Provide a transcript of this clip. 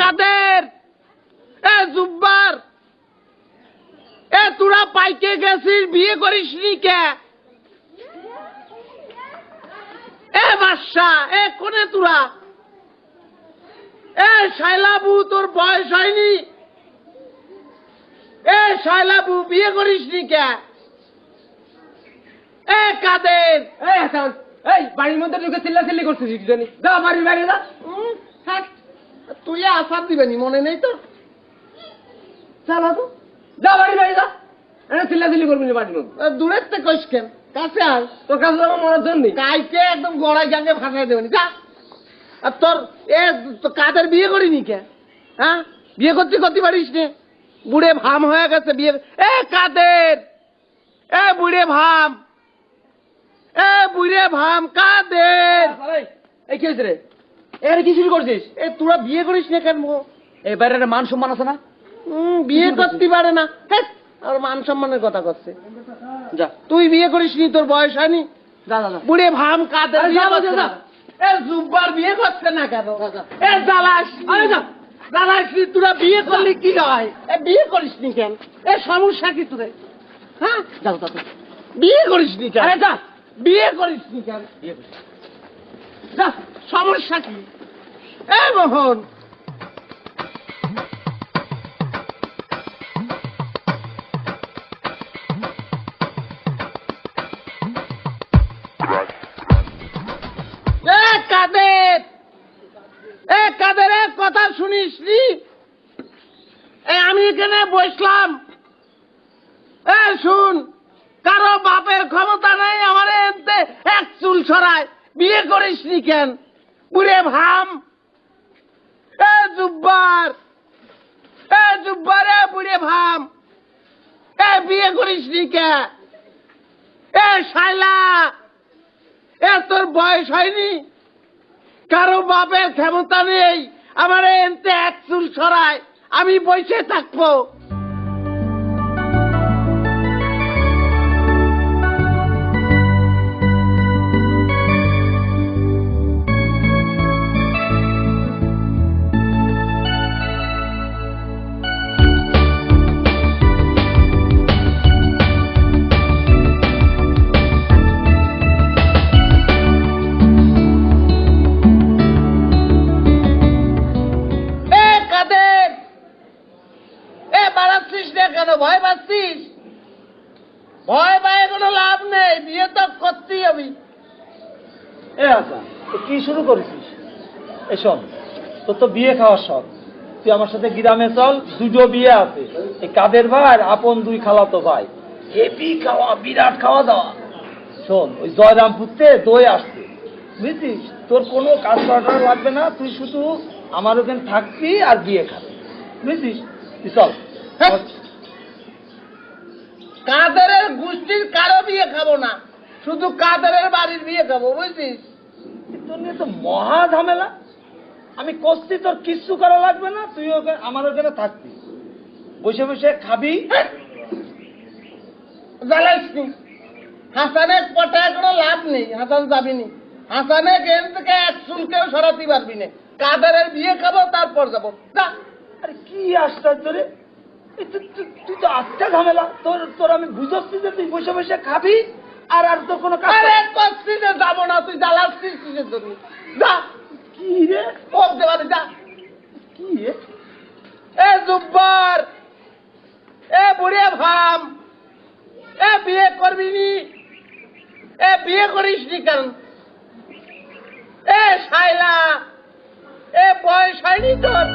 কাদের? এ জুব্বার? এ তোরা পাইকে গেছিস বিয়ে করিস নি কে? এ বাদশা এ কোনে তোরা? এ শাইলাবু তোর বয়স হয়নি? এ শাইলাবু বিয়ে করিস নি কে? এ কাদের? এই হাসান এই বাড়ির মধ্যে ঢুকে চিল্লা চিল্লি করছিস জানি? যা বাড়ির বাইরে যা। থাক। তুই আসার দিবেনি মনে নেই তো? চালা তো। যা বাড়ির বাইরে যা। এনে করবি না দূরের থেকে কইস কেন? কাছে তোর কাছে আমার মরার জন্য কাইকে একদম গড়াই জাঙ্গে ফাঁসাই দেবেনি। যা। আর তোর এ কাদের বিয়ে করিনি কে? হ্যাঁ? বিয়ে করতে করতে পারিস নে। বুড়ে ভাম হয়ে গেছে বিয়ে এ কাদের? এ বুড়ে ভাম। এ বুড়ে ভাম কাদের? এই, এই কি হয়েছে রে? এর কি শুরু করছিস? এ তোরা বিয়ে করিস না কেন একটা মান সম্মান আছে না? বিয়ে করতে পারে না। আর মান সম্মানের কথা করছে। যা। তুই বিয়ে করিস নি তোর বয়স হয়নি? বুড়ে ভাম না। এ জুব্বার বিয়ে করছে না কেন? এ জ্বালাস আরে যা। জ্বালাস নি, তোরা বিয়ে করলি কি হয় এ বিয়ে করিস নি কেন? এ সমস্যা কি তোরে হ্যাঁ? যা যা যা। বিয়ে করিস নি কেন? আরে যা। বিয়ে করিস নি কেন? বিয়ে করিস। সমস্যা কি? এ মোহন। কাদের? কথা শুনিস নি? আমি এখানে বসলাম। এ, শুন, কারও বাপের ক্ষমতা নাই আমার এক চুল ছড়ায়। বিয়ে করিস নি কেন? বুড়ে ভাম। এ জুব্বার। এ জুব্বার এ বুড়ে ভাম। এ বিয়ে করিস নি কে এ শাইলা এ তোর বয়স হয়নি। কারও বাপের ক্ষমতা নেই। আমার এনতে এক চুল ছড়ায় আমি বসে থাকব। পাচ্ছিস ভয় পায় কোনো লাভ নেই। বিয়ে তো করতেই হবে। এ আচ্ছা কি শুরু করেছিস? এ শোন তোর তো বিয়ে খাওয়ার শখ। তুই আমার সাথে গ্রামে চল দুটো বিয়ে আছে। এই কাদের ভাই আপন দুই খালাতো ভাই। হেভি খাওয়া বিরাট খাওয়া দাওয়া। শোন ওই জয়রামপুরতে দই আসছে। বুঝছিস? তোর কোনো কাজ করাটা লাগবে না। তুই শুধু আমার ওখানে থাকবি আর বিয়ে খাবি। বুঝছিস? তুই চল। হ্যাঁ। কাদেরের গোষ্ঠীর কারও বিয়ে খাব না। শুধু কাদেরের বাড়ির বিয়ে খাব বুঝছিস? তোর নিয়ে তো মহা ঝামেলা। আমি করছি তোর কিচ্ছু করা লাগবে না তুই ওখানে আমার ওখানে থাকবি। বসে বসে খাবি। জ্বালাইস নি। হাসানের পটায় কোনো লাভ নেই হাসান যাবিনি হাসানে গেম থেকে এক চুলকেও সরাতে পারবি না। কাদেরের বিয়ে খাব তারপর যাব। আরে কি আশ্চর্য রে। তুই তো আচ্ছা ঝামেলা। তোর তোর আমি বুঝাচ্ছি যে তুই বসে বসে খাবি আর আর তোর কোনো কাজ আরে করছি যে যাব না তুই জ্বালাচ্ছিস কিসের জন্য? যা। কি রে? দেওয়ালে যা। কি রে? এ জুব্বার এ বুড়ে ভাম এ বিয়ে করবি নি? এ বিয়ে করিস নি কেন? এ শাইলা এ বয়স হয়নি তোর?